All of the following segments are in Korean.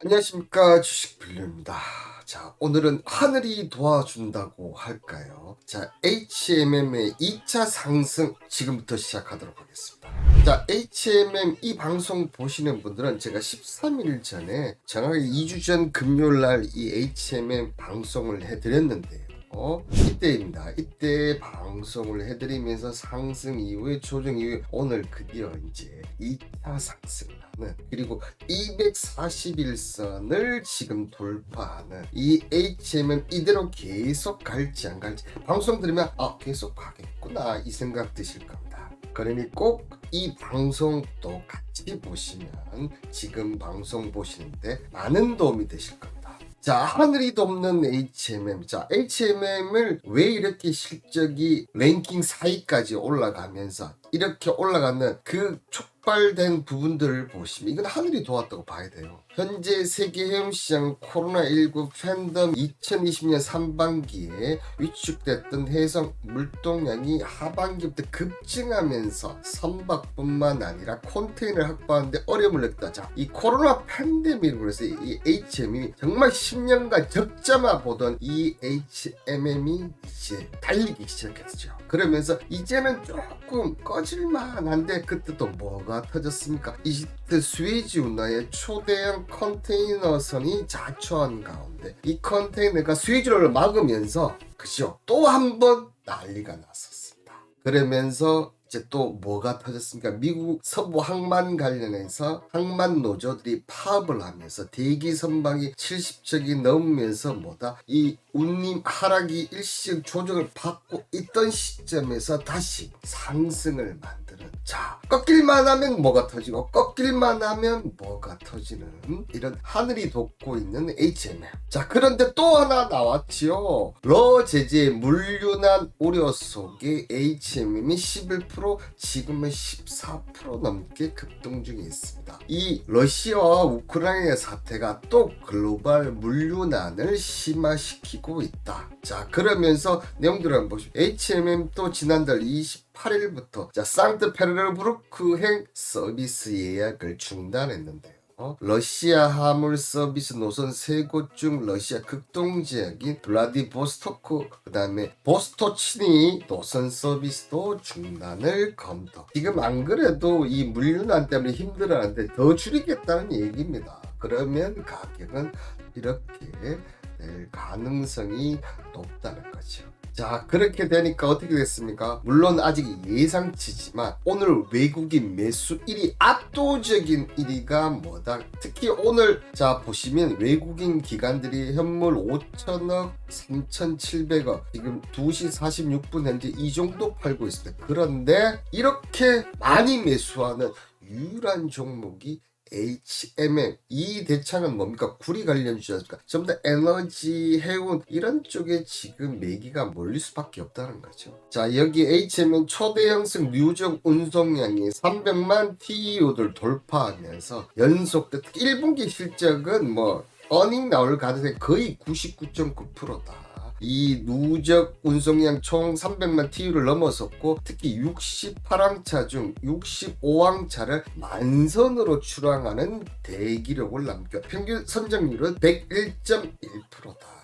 안녕하십니까 주식빌려입니다. 자 오늘은 하늘이 도와준다고 할까요? 자 HMM의 2차 상승 지금부터 시작하도록 하겠습니다. 자 HMM 이 방송 보시는 분들은 제가 13일 전에 정확히 2주 전 금요일 날 이 HMM 방송을 해드렸는데요. 어, 이때입니다. 이때 방송을 해드리면서 상승 이후에 조정 이후에 오늘 드디어 이제 2차 상승하는 그리고 241선을 지금 돌파하는 이 HMM 이대로 계속 갈지 안 갈지 방송 들으면 아 계속 가겠구나 이 생각 드실 겁니다. 그러니 꼭 이 방송도 같이 보시면 지금 방송 보시는데 많은 도움이 되실 겁니다. 자, 하늘이 돕는 HMM. 자, HMM을 왜 이렇게 실적이 랭킹 4위까지 올라가면서 이렇게 올라가는 그 촉 발된 부분들을 보시면 이건 하늘이 도왔다고 봐야 돼요. 현재 세계 해운시장 코로나19 팬덤 2020년 상반기에 위축됐던 해성 물동량이 하반기부터 급증하면서 선박뿐만 아니라 컨테이너를 확보하는데 어려움을 느꼈다. 자, 이 코로나 팬데믹으로 해서 이 HM이 정말 10년간 적자만 보던 이 HMM이 이제 달리기 시작했죠. 그러면서 이제는 조금 꺼질만한데 그때 또 뭐가 터졌습니까? 이집트 스웨즈 운하의 초대형 컨테이너선이 자초한 가운데 이 컨테이너가 스웨즈로를 막으면서 그죠? 또 한 번 난리가 났었습니다. 그러면서 이제 또 뭐가 터졌습니까? 미국 서부 항만 관련해서 항만 노조들이 파업을 하면서 대기 선박이 70척이 넘으면서 뭐다 이 운임 하락이 일시적 조정을 받고 있던 시점에서 다시 상승을 만드는 자 꺾일만 하면 뭐가 터지고 꺾일만 하면 뭐가 터지는 이런 하늘이 돋고 있는 HMM 자 그런데 또 하나 나왔지요. 러 제재 물류난 우려 속에 HMM이 11% 지금은 14% 넘게 급등 중에 있습니다. 이 러시아와 우크라이나 사태가 또 글로벌 물류난을 심화시키고 있다. 자 그러면서 내용들을 한번 보시죠 HMM 또 지난달 28일부터 자 상트페르부르크행 서비스 예약을 중단했는데요. 어? 러시아 화물 서비스 노선 세 곳 중 러시아 극동 지역인 블라디보스토크 그다음에 보스토치니 노선 서비스도 중단을 검토. 지금 안 그래도 이 물류난 때문에 힘들어하는데 더 줄이겠다는 얘기입니다. 그러면 가격은 이렇게 될 가능성이 높다는 거죠. 자 그렇게 되니까 어떻게 됐습니까? 물론 아직 예상치지만 오늘 외국인 매수 1위 압도적인 1위가 뭐다? 특히 오늘 자 보시면 외국인 기관들이 현물 5천억 3,700억 지금 2시 46분 현재 이 정도 팔고 있습니다. 그런데 이렇게 많이 매수하는 유일한 종목이 HMM 이 대창은 뭡니까? 구리 관련 주자니까 전부 다 에너지 해운 이런 쪽에 지금 매기가 몰릴 수밖에 없다는 거죠. 자 여기 HMM 초대 형성 누적 운송량이 300만 TEU를 돌파하면서 연속 특히 1분기 실적은 뭐 어닝 나올 가능성이 거의 99.9%다 이 누적 운송량 총 300만 TU를 넘어섰고 특히 68항차 중 65항차를 만선으로 출항하는 대기록을 남겨 평균 선정률은 101.1%다.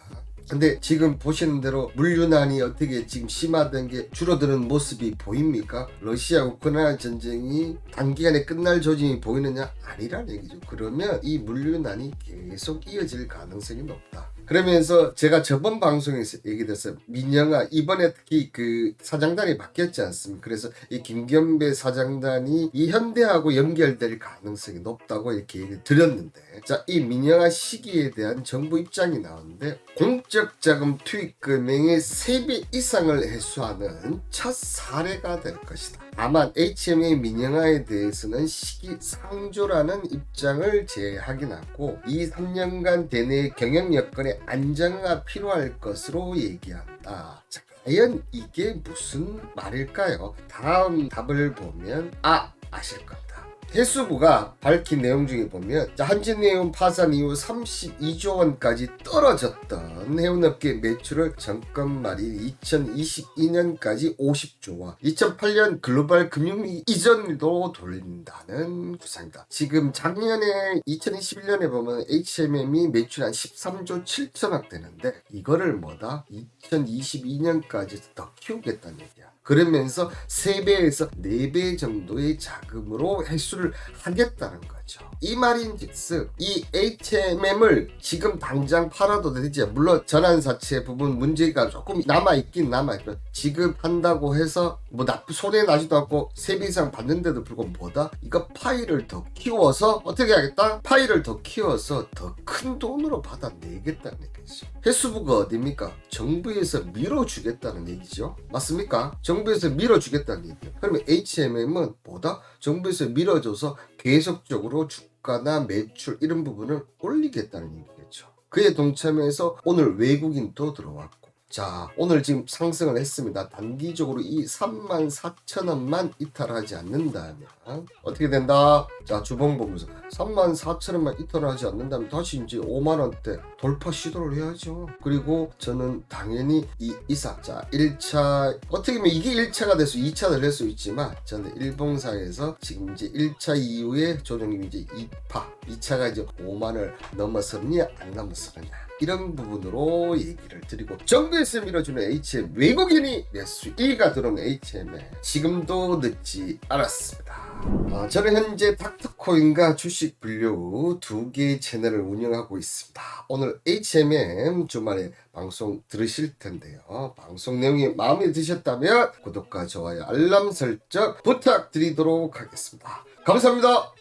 근데 지금 보시는 대로 물류난이 어떻게 지금 심화된 게 줄어드는 모습이 보입니까? 러시아 우크라이나 전쟁이 단기간에 끝날 조짐이 보이느냐? 아니란 얘기죠. 그러면 이 물류난이 계속 이어질 가능성이 높다. 그러면서 제가 저번 방송에서 얘기했어요. 민영아 이번에 특히 그 사장단이 바뀌었지 않습니까? 그래서 이 김겸배 사장단이 이 현대하고 연결될 가능성이 높다고 이렇게 얘기를 드렸는데 자 이 민영아 시기에 대한 정부 입장이 나오는데 공적 자금 투입 금액의 3배 이상을 회수하는 첫 사례가 될 것이다. 다만 HMA 민영화에 대해서는 시기 상조라는 입장을 재확인하고 이 3년간 대내 경영 여건 의 안정화가 필요할 것으로 얘기한다. 자, 과연 이게 무슨 말일까요? 다음 답을 보면 아 아실 겁니다. 해수부가 밝힌 내용 중에 보면 자, 한진해운 파산 이후 32조 원까지 떨어졌던 해운업계 매출을 잠깐 말이 2022년까지 50조와 2008년 글로벌 금융위기 이전으로 돌린다는 구상이다. 지금 작년에 2021년에 보면 HMM이 매출 한 13조 7천억 되는데 이거를 뭐다? 2022년까지 더 키우겠다는 얘기야. 그러면서 3배에서 4배 정도의 자금으로 회수를 하겠다는 거 죠. 이 말인즉슨 이 HMM을 지금 당장 팔아도 되지. 물론 전환사채 부분 문제가 조금 남아있긴 남아있고 지금 한다고 해서 뭐 나쁘 손해 나지도 않고 3배 이상 받는데도 불구하고 뭐다? 이거 파이를 더 키워서 어떻게 하겠다? 파이를 더 키워서 더 큰 돈으로 받아내겠다는 얘기죠. 해수부가 어딥니까? 정부에서 밀어주겠다는 얘기죠. 맞습니까? 정부에서 밀어주겠다는 얘기예요. 그러면 HMM은 뭐다? 정부에서 밀어줘서 계속적으로 주가나 매출 이런 부분을 올리겠다는 얘기겠죠. 그에 동참해서 오늘 외국인도 들어왔고 자 오늘 지금 상승을 했습니다. 단기적으로 이 3만 4천 원만 이탈하지 않는다면 어떻게 된다? 자 주봉 보면서 3만 4천 원만 이탈하지 않는다면 다시 이제 5만 원대 돌파 시도를 해야죠. 그리고 저는 당연히 이 이사 자 1차 어떻게 보면 이게 1차가 돼서 2차를 할 수 있지만 저는 일봉상에서 지금 이제 1차 이후에 조정이 이제 2파 2차가 이제 5만을 넘어서느냐 안 넘어서느냐 이런 부분으로 얘기를 드리고 정부에서 밀어주는 HM 외국인이 매수 1가 들어온 HM에 지금도 늦지 않았습니다. 어, 저는 현재 닥터코인과 주식 분류 두 개의 채널을 운영하고 있습니다. 오늘 HMM 주말에 방송 들으실 텐데요. 방송 내용이 마음에 드셨다면 구독과 좋아요, 알람 설정 부탁드리도록 하겠습니다. 감사합니다.